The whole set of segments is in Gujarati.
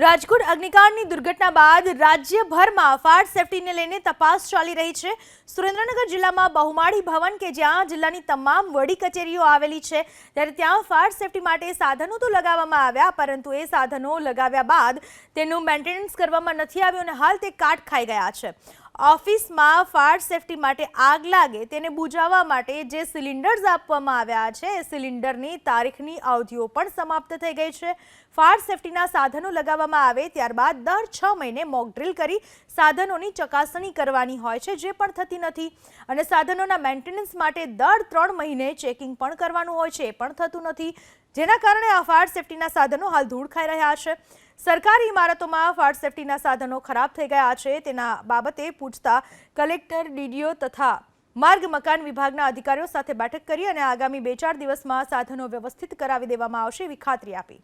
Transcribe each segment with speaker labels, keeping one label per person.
Speaker 1: રાજકોટ અગ્નિકાંડની દુર્ઘટના બાદ રાજ્યભરમાં ફાયર સેફટીને લઈને તપાસ ચાલી રહી છે. સુરેન્દ્રનગર જિલ્લામાં બહુમાળી ભવન કે જ્યાં જિલ્લાની તમામ વડી કચેરીઓ આવેલી છે, ત્યારે ત્યાં ફાયર સેફટી માટે સાધનો તો લગાવવામાં આવ્યા, પરંતુ એ સાધનો લગાવ્યા બાદ તેનું મેન્ટેનન્સ કરવામાં નથી આવ્યું અને હાલ તે કાટ ખાઈ ગયા છે. ઓફિસમાં ફાયર સેફટી માટે આગ લાગે તેને બુઝાવવા માટે જે સિલિન્ડર્સ આપવામાં આવ્યા છે, એ સિલિન્ડરની તારીખની અવધિઓ પણ સમાપ્ત થઈ ગઈ છે. ફાયર સેફટીના સાધનો લગાવવામાં આવે ત્યારબાદ દર છ મહિને મોક ડ્રિલ કરી સાધનોની ચકાસણી કરવાની હોય છે, જે પણ થતી નથી. અને સાધનોના મેન્ટેનન્સ માટે દર ત્રણ મહિને ચેકિંગ પણ કરવાનું હોય છે, એ પણ થતું નથી. જેના કારણે આ ફાયર સેફટીના સાધનો હાલ ધૂળ ખાઈ રહ્યા છે. સરકારી ઇમારતોમાં ફાયર સેફટીના સાધનો ખરાબ થઈ ગયા છે. તેના બાબતે પૂછતા કલેક્ટર, ડીડીઓ તથા માર્ગ મકાન વિભાગના અધિકારીઓ સાથે બેઠક કરી અને આગામી બે ચાર દિવસમાં સાધનો વ્યવસ્થિત કરાવી દેવામાં આવશે એવી ખાતરી આપી.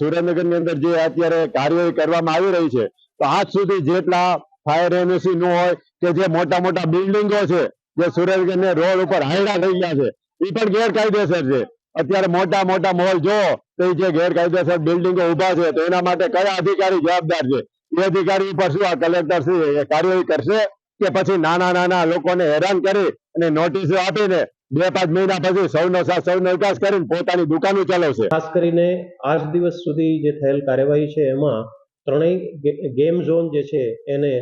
Speaker 2: સુરેન્દ્રનગરની અંદર જે અત્યારે કાર્યવાહી કરવામાં આવી રહી છે, તો આજ સુધી જેટલા ફાયર એનઓસી નું હોય કે જે મોટા મોટા બિલ્ડિંગો છે, જે સુરેન્દ્રનગર રોડ ઉપર હાયડા થઈ ગયા છે એ પણ ગેરકાયદેસર છે. અત્યારે મોટા મોટા મોલ જો, તો જે ગેરકાયદેસર બિલ્ડિંગો ઊભા છે, તો એના માટે કયા અધિકારી જવાબદાર છે? એ અધિકારી ઉપર શું આ કલેક્ટર શ્રી કાર્યવાહી કરશે કે પછી નાના નાના લોકોને હેરાન કરી અને નોટિસો આપીને બે પાંચ મહિના પછી સૌનો સાથ, સૌનો વિકાસ કરીને પોતાની દુકાનો ચલાવશે?
Speaker 3: ખાસ કરીને આજ દિવસ સુધી જે થયેલ કાર્યવાહી છે, એમાં ત્રણેય ગેમ ઝોન જે છે, એને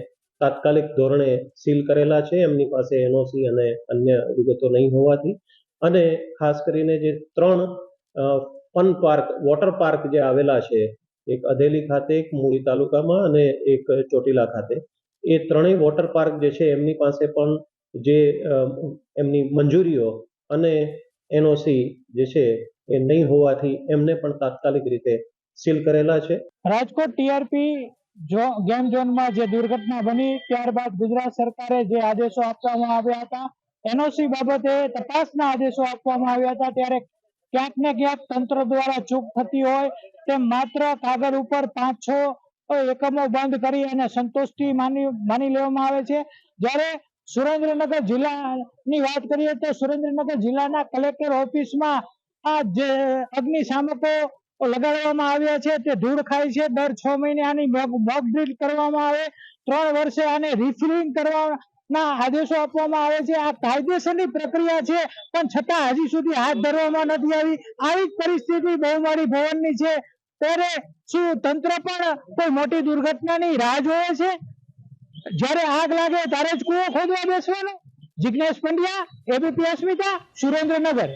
Speaker 3: તાત્કાલિક ધોરણે સીલ કરેલા છે. એમની પાસે એનઓસી અને અન્ય વિગતો નહીં હોવાથી. અને ખાસ કરીને જે ત્રણ ફન પાર્ક, વોટર પાર્ક જે આવેલા છે, એક અધેલી ખાતે, એક મૂળી તાલુકામાં અને એક ચોટીલા ખાતે, એ ત્રણેય વોટર પાર્ક જે છે, એમની પાસે પણ જે એમની મંજૂરીઓ અને એનઓસી જે છે, એ નહીં હોવાથી એમને પણ તાત્કાલિક રીતે સીલ કરેલા છે.
Speaker 4: રાજકોટ ટીઆરપી ગેમ ઝોનમાં જે દુર્ઘટના બની, ત્યારબાદ ગુજરાત સરકારે જે આદેશો આપવામાં આવ્યા હતા એનઓસી બાબતે તપાસના આદેશો આપવામાં આવ્યા હતા. ત્યારે ક્યાંક ને ક્યાંક તંત્ર દ્વારા ચૂક થતી હોય તેમ માત્ર કાગળ ઉપર પાંચ છ એકમો બંધ કરી અને સંતોષથી માની માની લેવામાં આવે છે. જ્યારે સુરેન્દ્રનગર જિલ્લાની વાત કરીએ તો સુરેન્દ્રનગર જિલ્લાના કલેક્ટર ઓફિસમાં આ જે અગ્નિશામકો લગાડવામાં આવ્યા છે તે ધૂળ ખાય છે. દર છ મહિને આની મોક ડ્રીલ કરવામાં આવે. ત્રણ વર્ષે આને રિફિલિંગ કરવાના આદેશો આપવામાં આવે છે. આ કાયદેસરની પ્રક્રિયા છે, પણ છતાં હજી સુધી હાથ ધરવામાં નથી આવી. આવી પરિસ્થિતિ બહુમાળી ભવનની છે. ત્યારે શું તંત્ર પણ કોઈ મોટી દુર્ઘટનાની રાહ જોવે છે? જ્યારે આગ લાગે ત્યારે જ કુવો ખોદવા બેસવાનો? જિજ્ઞેશ પંડ્યા એબીપી અસ્મિતા સુરેન્દ્રનગર.